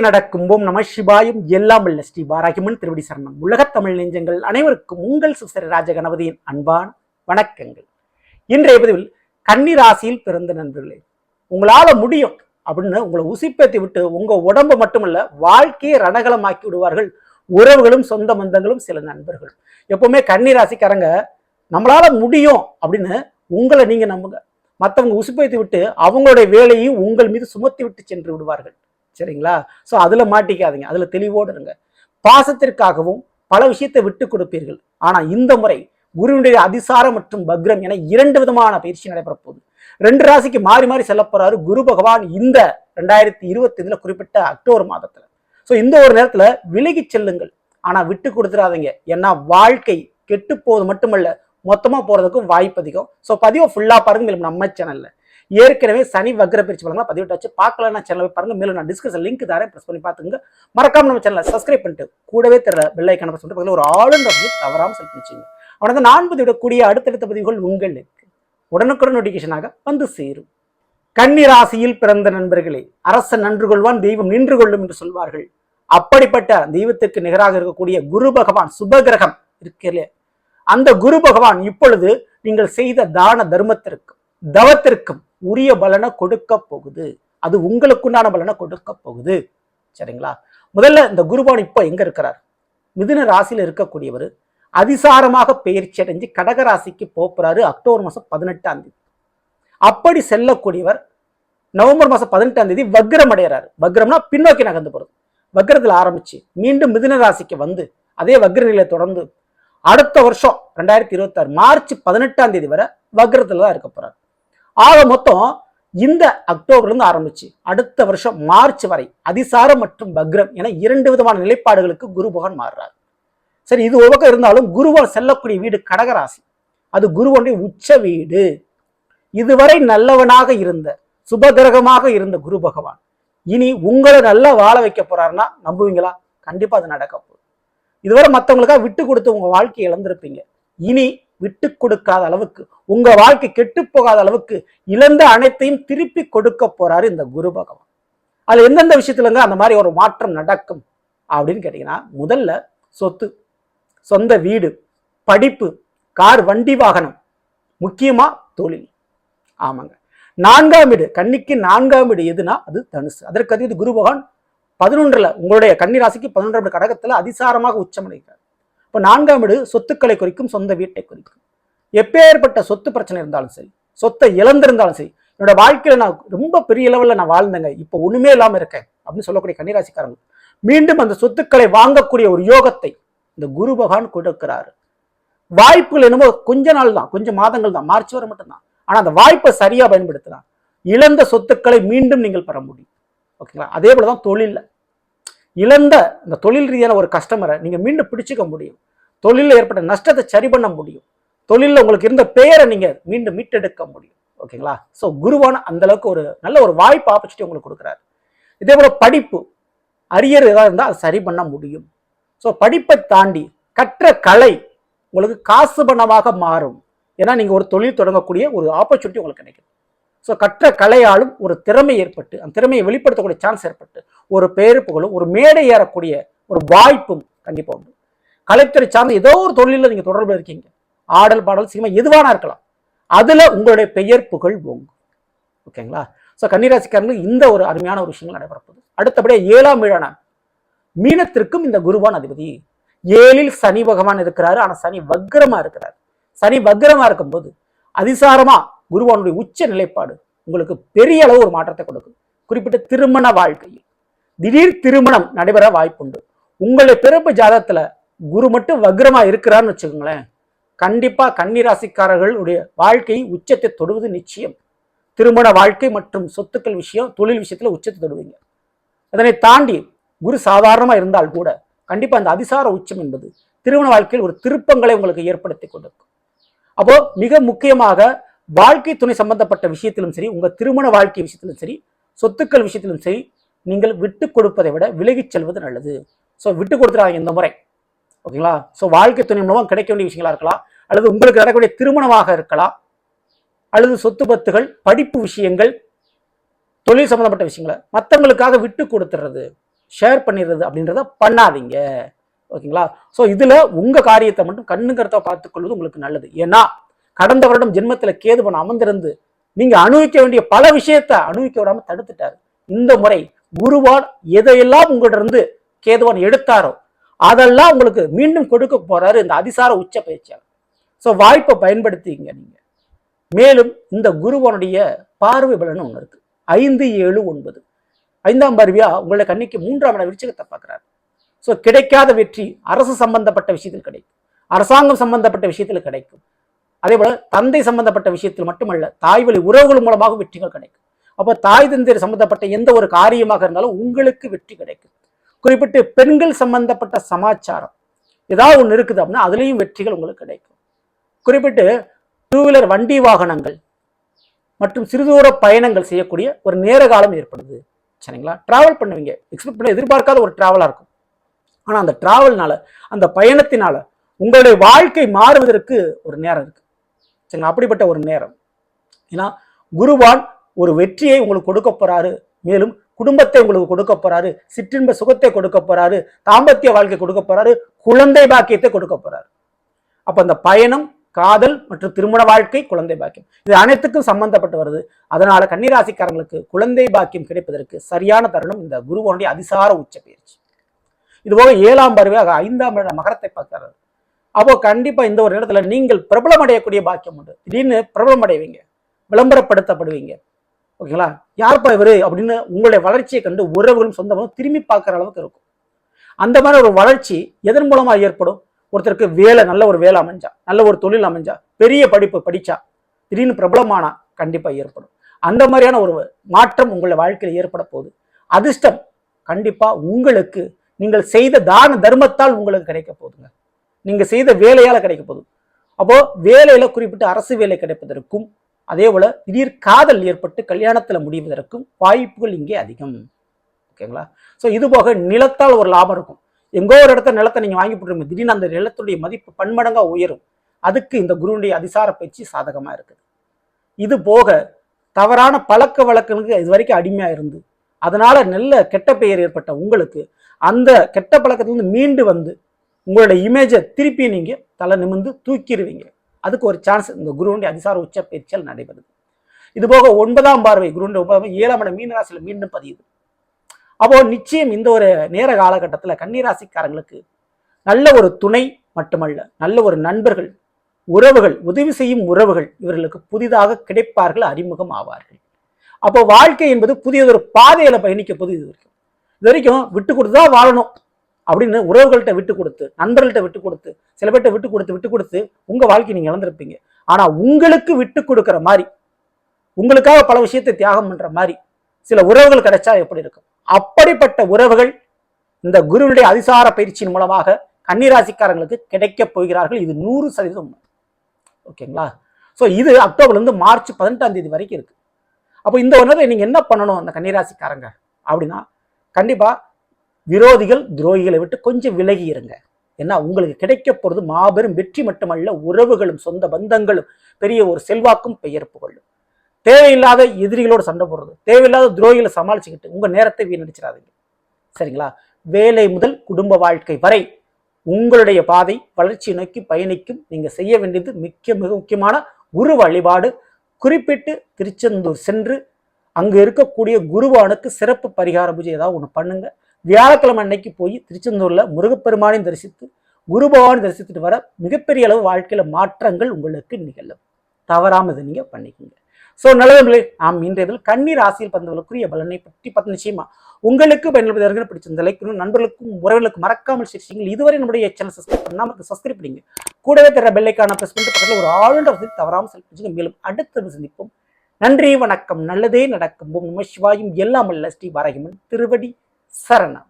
நடக்கும். ஓம் நம சிவாயும் எல்லாம் உள்ள ஸ்ரீ பாராகிமன் திருவடி சரணம். உலகத் தமிழ் நெஞ்சங்கள் அனைவருக்கும் உங்கள் சுசர ராஜகணபதியின் அன்பான் வணக்கங்கள். இன்றைய பதிவில் கன்னிராசியில் பிறந்த நண்பர்களே உங்களால முடியும் அப்படின்னு உங்களை உசிப்பேத்தி விட்டு உங்க உடம்பு மட்டுமல்ல வாழ்க்கையை ரணகலமாக்கி விடுவார்கள் உறவுகளும் சொந்த பந்தங்களும் சில நண்பர்கள். எப்பவுமே கன்னிராசிக்காரங்க நம்மளால முடியும் அப்படின்னு உங்களை நீங்க நம்புங்க. மற்றவங்க உசுப்பேத்தி விட்டு அவங்களுடைய வேலையை உங்கள் மீது சுமத்தி விட்டு சென்று விடுவார்கள். சரிங்களா? ஸோ அதுல மாட்டிக்காதீங்க. அதுல தெளிவோடு இருங்க. பாசத்திற்காகவும் பல விஷயத்தை விட்டு கொடுப்பீர்கள். ஆனால் இந்த முறை குருவினுடைய அதிசாரம் மற்றும் பக்ரம் என இரண்டு விதமான பயிற்சி நடைபெற போகுது ரெண்டு ராசிக்கு மாறி மாறி செல்ல போறாரு குரு பகவான் இந்த ரெண்டாயிரத்தி இருபத்தி ஐந்துல குறிப்பிட்ட அக்டோபர் மாதத்துல. ஸோ இந்த ஒரு நேரத்துல விலகி செல்லுங்கள். ஆனா விட்டு கொடுத்துடாதீங்க ஏன்னா வாழ்க்கை கெட்டு போவது மட்டுமல்ல மொத்தமா போறதுக்கும் வாய்ப்பு அதிகம். ஸோ பதிவை ஃபுல்லா பாருங்க. நம்ம சேனல்ல ஏற்கனவே சனி வக்ர பிரிச்சு பலன்லாம் பதிவிட்டாச்சு பார்க்கலன்னா சேனல் பாருங்க. மேலும் நான் டிஸ்கஷன் லிங்க் தரேன். ப்ரெஸ் பண்ணி பார்த்துங்க மறக்காம நம்ம சேனலை சப்ஸ்கிரைப் பண்ணிட்டு கூடவே தர பெல் ஐக்கான ப்ரெஸ் பண்ணிட்டு ஒரு ஆளுன்ற தவறாமல் செலுத்தி பண்ணிச்சுங்க அவனது நான் பதிவிடக்கூடிய அடுத்தடுத்த பதிவுகள் உங்களுக்கு உடனுக்குடன் நோட்டிஃபிகேஷனாக வந்து சேரும். கன்னிராசியில் பிறந்த நண்பர்களே அரசன் நன்று கொள்வான் தெய்வம் நின்று கொள்ளும் என்று சொல்வார்கள். அப்படிப்பட்ட தெய்வத்துக்கு நிகராக இருக்கக்கூடிய குரு பகவான் சுபகிரகம் இருக்கிறே அந்த குரு பகவான் இப்பொழுது நீங்கள் செய்த தான தர்மத்திற்கு தவத்திற்கும் உரிய பலனை கொடுக்க போகுது. அது உங்களுக்குண்டான பலனை கொடுக்க போகுது. சரிங்களா? முதல்ல இந்த குருபான் இப்போ எங்க இருக்கிறார்? மிதுன ராசியில இருக்கக்கூடியவர் அதிசாரமாக பெயர்ச்சி அடைஞ்சு கடக ராசிக்கு போறாரு அக்டோபர் மாசம் பதினெட்டாம் தேதி. அப்படி செல்லக்கூடியவர் நவம்பர் மாசம் பதினெட்டாம் தேதி வக்ரம் அடைகிறாரு. வக்ரம்னா பின்னோக்கி நகர்ந்து போகிறது வக்ரத்துல ஆரம்பிச்சு மீண்டும் மிதுன ராசிக்கு வந்து அதே வக்ர நிலையை தொடர்ந்து அடுத்த வருஷம் ரெண்டாயிரத்தி இருபத்தாறு மார்ச் பதினெட்டாம் தேதி வரை வக்ரத்தில் தான் இருக்க போறாரு. ஆக மொத்தம் இந்த அக்டோபர்லேருந்து ஆரம்பிச்சு அடுத்த வருஷம் மார்ச் வரை அதிசாரம் மற்றும் பக்ரம் என இரண்டு விதமான நிலைப்பாடுகளுக்கு குரு பகவான் மாறுறாரு. சரி இது ஒரு பக்கம் இருந்தாலும் குருவான் செல்லக்கூடிய வீடு கடகராசி. அது குருவனுடைய உச்ச வீடு. இதுவரை நல்லவனாக இருந்த சுபகிரகமாக இருந்த குரு பகவான். இனி உங்களை நல்லா வாழ வைக்க போறாருன்னா நம்புவீங்களா? கண்டிப்பா அது நடக்க போகுது. இதுவரை மற்றவங்களுக்காக விட்டு கொடுத்து உங்க வாழ்க்கையை இழந்திருப்பீங்க. இனி விட்டு கொடுக்காத அளவுக்கு உங்க வாழ்க்கை கெட்டு போகாத அளவுக்கு இழந்த அனைத்தையும் திருப்பி கொடுக்க போறாரு இந்த குரு பகவான். அது எந்தெந்த விஷயத்துலங்க அந்த மாதிரி ஒரு மாற்றம் நடக்கும் அப்படின்னு கேட்டீங்கன்னா முதல்ல சொத்து சொந்த வீடு படிப்பு கார் வண்டி வாகனம் முக்கியமா தொழில். ஆமாங்க. நான்காம் வீடு கன்னிக்கு நான்காம் வீடு எதுனா அது தனுசு. அதற்கு அதிக குரு பகவான் பதினொன்றுல உங்களுடைய கன்னி ராசிக்கு பதினொன்றாம் கடகத்துல அதிசாரமாக உச்சமடைகிறார். இப்போ நான்காம் வீடு சொத்துக்களை குறிக்கும் சொந்த வீட்டை குறிக்கும். எப்பேற்பட்ட சொத்து பிரச்சனை இருந்தாலும் சரி சொத்தை இழந்திருந்தாலும் சரி என்னோட வாழ்க்கையில் நான் ரொம்ப பெரிய லெவலில் நான் வாழ்ந்தேங்க. இப்போ ஒன்றுமே இல்லாமல் இருக்கேன் அப்படின்னு சொல்லக்கூடிய கன்னிராசிக்காரங்க மீண்டும் அந்த சொத்துக்களை வாங்கக்கூடிய ஒரு யோகத்தை இந்த குரு பகவான் கொடுக்கிறாரு. வாய்ப்புகள் என்னமோ கொஞ்ச நாள் தான் கொஞ்சம் மாதங்கள் தான் மார்ச் வரை மட்டும்தான். ஆனால் அந்த வாய்ப்பை சரியாக பயன்படுத்தலாம் இழந்த சொத்துக்களை மீண்டும் நீங்கள் பெற முடியும். ஓகேங்களா? அதே போல தான் தொழிலில். இழந்த இந்த தொழில் ரீதியான ஒரு கஸ்டமரை நீங்கள் மீண்டும் பிடிச்சிக்க முடியும். தொழிலில் ஏற்பட்ட நஷ்டத்தை சரி பண்ண முடியும். தொழிலில் உங்களுக்கு இருந்த பெயரை நீங்கள் மீண்டும் மீட்டெடுக்க முடியும். ஓகேங்களா ஸோ குருவான அந்த அளவுக்கு ஒரு நல்ல ஒரு வாய்ப்பு ஆப்பர்ச்சுனிட்டி உங்களுக்கு கொடுக்குறாரு. இதே போல் படிப்பு. அரியர் ஏதாவது இருந்தால் அதை சரி பண்ண முடியும். ஸோ படிப்பை தாண்டி கற்ற கலை உங்களுக்கு காசு பணமாக மாறும். ஏன்னா நீங்கள் ஒரு தொழில் தொடங்கக்கூடிய ஒரு ஆப்பர்ச்சுனிட்டி உங்களுக்கு கிடைக்கும். ஸோ கற்ற கலையாலும் ஒரு திறமை ஏற்பட்டு அந்த திறமையை வெளிப்படுத்தக்கூடிய சான்ஸ் ஏற்பட்டு ஒரு பேரு புகழும் ஒரு மேடை ஏறக்கூடிய ஒரு வாய்ப்பும் கண்டிப்பாக உண்டு. கலைத்துறை சார்ந்த ஏதோ ஒரு தொழிலில் நீங்கள் தொடர்பு இருக்கீங்க. ஆடல் பாடல் சினிமா எதுவானா இருக்கலாம். அதில் உங்களுடைய பெயர் புகழ் ஓங்கும். ஓகேங்களா ஸோ கன்னிராசிக்காரங்களுக்கு இந்த ஒரு அருமையான ஒரு விஷயங்கள் நடைபெறப்போகுது அடுத்தபடியாக ஏழாம் வீழான மீனத்திற்கும் இந்த குருவான் அதிபதி. ஏழில் சனி பகவான் இருக்கிறாரு. ஆனால் சனி வக்ரமாக இருக்கிறார். சனி வக்ரமாக இருக்கும்போது அதிசாரமா குருவானுடைய உச்ச நிலைப்பாடு உங்களுக்கு பெரிய அளவு ஒரு மாற்றத்தை கொடுக்கும். குறிப்பிட்ட திருமண வாழ்க்கையில் திடீர் திருமணம் நடைபெற வாய்ப்புண்டு. உங்களுடைய பிறப்பு ஜாதகத்தில் குரு மட்டும் வக்ரமா இருக்கிறான்னு வச்சுக்கோங்களேன். கண்டிப்பா கன்னிராசிக்காரர்களுடைய வாழ்க்கை உச்சத்தை தொடுவது நிச்சயம். திருமண வாழ்க்கை மற்றும் சொத்துக்கள் விஷயம் தொழில் விஷயத்துல உச்சத்தை தொடுவீங்க. அதனை தாண்டி குரு சாதாரணமா இருந்தால் கூட கண்டிப்பா அந்த அதிசார உச்சம் என்பது திருமண வாழ்க்கையில் ஒரு திருப்பங்களை உங்களுக்கு ஏற்படுத்தி கொடுக்கும். அப்போ மிக முக்கியமாக வாழ்க்கை துணை சம்பந்தப்பட்ட விஷயத்திலும் சரி உங்கள் திருமண வாழ்க்கை விஷயத்திலும் சரி சொத்துக்கள் விஷயத்திலும் சரி நீங்கள் விட்டு கொடுப்பதை விட விலகிச் செல்வது நல்லது. ஸோ விட்டு கொடுத்துறாங்க இந்த முறை. ஓகேங்களா? ஸோ வாழ்க்கை துணை மூலமாக கிடைக்க வேண்டிய விஷயங்களா இருக்கலாம் அல்லது உங்களுக்கு நடக்கக்கூடிய திருமணமாக இருக்கலாம் அல்லது சொத்து பத்துகள் படிப்பு விஷயங்கள் தொழில் சம்பந்தப்பட்ட விஷயங்களை மற்றவங்களுக்காக விட்டு கொடுத்துறது ஷேர் பண்ணிடுறது அப்படின்றத பண்ணாதீங்க. ஓகேங்களா? ஸோ இதில் உங்கள் காரியத்தை மட்டும் கண்ணு பார்த்துக்கொள்வது உங்களுக்கு நல்லது. ஏன்னா கடந்த வருடம் ஜென்மத்துல கேதுவன் அமர்ந்திருந்து நீங்க அனுபவிக்க வேண்டிய பல விஷயத்த அனுபவிக்க விடாம தடுத்துட்டாரு. இந்த முறை குருவான் எதையெல்லாம் உங்கள்ட்ட இருந்து கேதுவான் எடுத்தாரோ அதெல்லாம் உங்களுக்கு மீண்டும் கொடுக்க போறாரு இந்த அதிசார உச்ச பயிற்சியாளர். ஸோ வாய்ப்பை பயன்படுத்திங்க நீங்க. மேலும் இந்த குருவனுடைய பார்வை பலன் ஒன்று இருக்கு. ஐந்து ஏழு ஒன்பது. ஐந்தாம் பார்வையா உங்களை கண்ணிக்கு மூன்றாம் இட விருச்சகத்தை பார்க்குறாரு. ஸோ கிடைக்காத வெற்றி அரசு சம்பந்தப்பட்ட விஷயத்தில் கிடைக்கும். அரசாங்கம் சம்பந்தப்பட்ட விஷயத்தில் கிடைக்கும். அதே போல தந்தை சம்பந்தப்பட்ட விஷயத்தில் மட்டுமல்ல தாய் வழி உறவுகள் மூலமாக வெற்றிகள் கிடைக்கும். அப்போ தாய் தந்தை சம்பந்தப்பட்ட எந்த ஒரு காரியமாக இருந்தாலும் உங்களுக்கு வெற்றி கிடைக்கும். குறிப்பிட்டு பெண்கள் சம்பந்தப்பட்ட சமாச்சாரம் ஏதாவது ஒன்று இருக்குது அப்படின்னா அதுலேயும் வெற்றிகள் உங்களுக்கு கிடைக்கும். குறிப்பிட்டு டூ வீலர் வண்டி வாகனங்கள் மற்றும் சிறுதூர பயணங்கள் செய்யக்கூடிய ஒரு நேர காலம் ஏற்படுது. சரிங்களா? ட்ராவல் பண்ணுவீங்க. எக்ஸ்பெக்ட் பண்ண எதிர்பார்க்காத ஒரு ட்ராவலாக இருக்கும். ஆனால் அந்த ட்ராவல்னால அந்த பயணத்தினால உங்களுடைய வாழ்க்கை மாறுவதற்கு ஒரு நேரம் இருக்குது சரிங்களா? அப்படிப்பட்ட ஒரு நேரம். ஏன்னா குருவான் ஒரு வெற்றியை உங்களுக்கு கொடுக்க போறாரு. மேலும் குடும்பத்தை உங்களுக்கு கொடுக்க போறாரு. சிற்றின்ப சுகத்தை கொடுக்க போறாரு. தாம்பத்திய வாழ்க்கை கொடுக்க போறாரு. குழந்தை பாக்கியத்தை கொடுக்க போறாரு. அப்ப அந்த பயணம் காதல் மற்றும் திருமண வாழ்க்கை குழந்தை பாக்கியம். இது அனைத்துக்கும் சம்பந்தப்பட்டு வருது. அதனால கன்னிராசிக்காரங்களுக்கு குழந்தை பாக்கியம் கிடைப்பதற்கு சரியான தருணம் இந்த குருவனுடைய அதிசார உச்ச பயிற்சி. இதுபோக ஏழாம் பருவாக ஐந்தாம் மகரத்தை பார்க்கிறார். அப்போ கண்டிப்பா இந்த ஒரு இடத்துல நீங்கள் பிரபலம் அடையக்கூடிய பாக்கியம் உண்டு. திடீர்னு பிரபலம் அடைவீங்க விளம்பரப்படுத்தப்படுவீங்க. ஓகேங்களா? யார்ப்பா இவரு? அப்படின்னு உங்களுடைய வளர்ச்சியை கண்டு உறவுகளும் சொந்தமும் திரும்பி பார்க்குற அளவுக்கு இருக்கும். அந்த மாதிரி ஒரு வளர்ச்சி எதன் மூலமா ஏற்படும்? ஒருத்தருக்கு வேலை நல்ல ஒரு வேலை அமைஞ்சா நல்ல ஒரு தொழில் அமைஞ்சா பெரிய படிப்பு படிச்சா திடீர்னு பிரபலமானா கண்டிப்பா ஏற்படும். அந்த மாதிரியான ஒரு மாற்றம் உங்களுடைய வாழ்க்கையில் ஏற்பட போகுது. அதிர்ஷ்டம் கண்டிப்பா உங்களுக்கு நீங்கள் செய்த தான தர்மத்தால் உங்களுக்கு கிடைக்க போகுதுங்க. நீங்கள் செய்த வேலையால் கிடைக்க போகுது. அப்போது வேலையில் குறிப்பிட்ட அரசு வேலை கிடைப்பதற்கும் அதே போல் திடீர் காதல் ஏற்பட்டு கல்யாணத்தில் முடிவதற்கும் வாய்ப்புகள் இங்கே அதிகம். ஓகேங்களா ஸோ இது போக நிலத்தால் ஒரு லாபம் இருக்கும். எங்கோ ஒரு இடத்த நிலத்தை நீங்கள் வாங்கி போட்டுருங்க. திடீர்னு அந்த நிலத்துடைய மதிப்பு பன்மடங்கா உயரும். அதுக்கு இந்த குருவுடைய அதிசார பயிற்சி சாதகமாக இருக்குது. இது போக தவறான பழக்க வழக்கங்களுக்கு இது வரைக்கும் அடிமையாக இருந்து அதனால நல்ல கெட்ட பெயர் ஏற்பட்ட உங்களுக்கு அந்த கெட்ட பழக்கத்திலிருந்து மீண்டு வந்து உங்களோட இமேஜை திருப்பி நீங்கள் தலை நிமிர்ந்து தூக்கிடுவீங்க அதுக்கு ஒரு சான்ஸ் இந்த குருவனுடைய அதிசார உச்ச பயிற்சியால் நடைபெறுது. இது போக ஒன்பதாம் பார்வை குருவனுடைய ஒன்பதாம் ஏழாம் இடம் மீனராசியில் மீண்டும் பதியுது. அப்போ நிச்சயம் இந்த ஒரு நேர காலகட்டத்தில் கன்னிராசிக்காரங்களுக்கு நல்ல ஒரு துணை மட்டுமல்ல நல்ல ஒரு நண்பர்கள் உறவுகள் உதவி செய்யும் உறவுகள் இவர்களுக்கு புதிதாக கிடைப்பார்கள் அறிமுகம் ஆவார்கள். அப்போ வாழ்க்கை என்பது புதியதொரு பாதையில் பயணிக்க போது இது வரைக்கும். இது வரைக்கும் விட்டு கொடுத்து தான் வாழணும். அப்படின்னு உறவுகள்கிட்ட விட்டு கொடுத்து நண்பர்கள்ட்ட விட்டு கொடுத்து சில பேர்கிட்ட விட்டு கொடுத்து விட்டு கொடுத்து உங்க வாழ்க்கை நீங்க இழந்திருப்பீங்க. ஆனா உங்களுக்கு விட்டு கொடுக்குற மாதிரி உங்களுக்காக பல விஷயத்தை தியாகம் பண்ற மாதிரி சில உறவுகள் கிடைச்சா எப்படி இருக்கும்? அப்படிப்பட்ட உறவுகள் இந்த குருவினுடைய அதிசார பயிற்சியின் மூலமாக கன்னிராசிக்காரங்களுக்கு கிடைக்க போகிறார்கள். இது நூறு சதவீதம் உண்மை. ஓகேங்களா? ஸோ இது அக்டோபர்லேருந்து மார்ச் பதினெட்டாம் தேதி வரைக்கும் இருக்கு. அப்போ இந்த உணர்வை நீங்க என்ன பண்ணணும் அந்த கன்னிராசிக்காரங்க அப்படின்னா கண்டிப்பா விரோதிகள் துரோகிகளை விட்டு கொஞ்சம் விலகி இருங்க. ஏன்னா உங்களுக்கு கிடைக்க போகிறது மாபெரும் வெற்றி மட்டுமல்ல உறவுகளும் சொந்த பந்தங்களும் பெரிய ஒரு செல்வாக்கும் பெயர் புகழும் தேவையில்லாத எதிரிகளோடு சண்டை போடுறது தேவையில்லாத துரோகிகளை சமாளிச்சுக்கிட்டு உங்கள் நேரத்தை வீணடிச்சிடாதீங்க. சரிங்களா? வேலை முதல் குடும்ப வாழ்க்கை வரை உங்களுடைய பாதை வளர்ச்சி நோக்கி பயணிக்கும். நீங்கள் செய்ய வேண்டியது மிக்க மிக முக்கியமான குரு வழிபாடு. குறிப்பிட்டு திருச்செந்தூர் சென்று அங்கே இருக்கக்கூடிய குருவானுக்கு சிறப்பு பரிகார பூஜை ஏதாவது ஒன்று பண்ணுங்கள் வியாழக்கிழமை அன்னைக்கு போய் திருச்செந்தூரில் முருகப்பெருமானையும் தரிசித்து குரு தரிசித்துட்டு வர மிகப்பெரிய அளவு வாழ்க்கையில் மாற்றங்கள் உங்களுக்கு நிகழும். தவறாமல் இதை நீங்கள் பண்ணிக்கோங்க. ஸோ நல்லவர்களே நாம் இன்றைய இதில் கண்ணீர் ராசியில் பந்தவர்களுக்குரிய பலனை பற்றி பத்து நிச்சயமா உங்களுக்கு பயனுள்ளதாக பிடிச்சிருந்த லைக்கணும் நண்பர்களுக்கும் உறவுகளுக்கும் மறக்காமல் சிரிச்சிங்கள் இதுவரை நம்முடைய சேனல் சப்ஸ்கிரைப் பண்ணாமல் சப்ஸ்கிரைப் பண்ணிங்க. கூடவே தர பெல்லைக்கான ப்ரெஸ் பண்ணிட்டு பக்கத்தில் ஒரு ஆளுநர் தவறாமல் செலுத்தி மேலும் அடுத்தது சந்திப்போம். நன்றி வணக்கம். நல்லதே நடக்கும். ஓம் நம சிவாயும். எல்லாம் அல்ல ஸ்ரீ பாரகிமன் திருவடி. சரணம்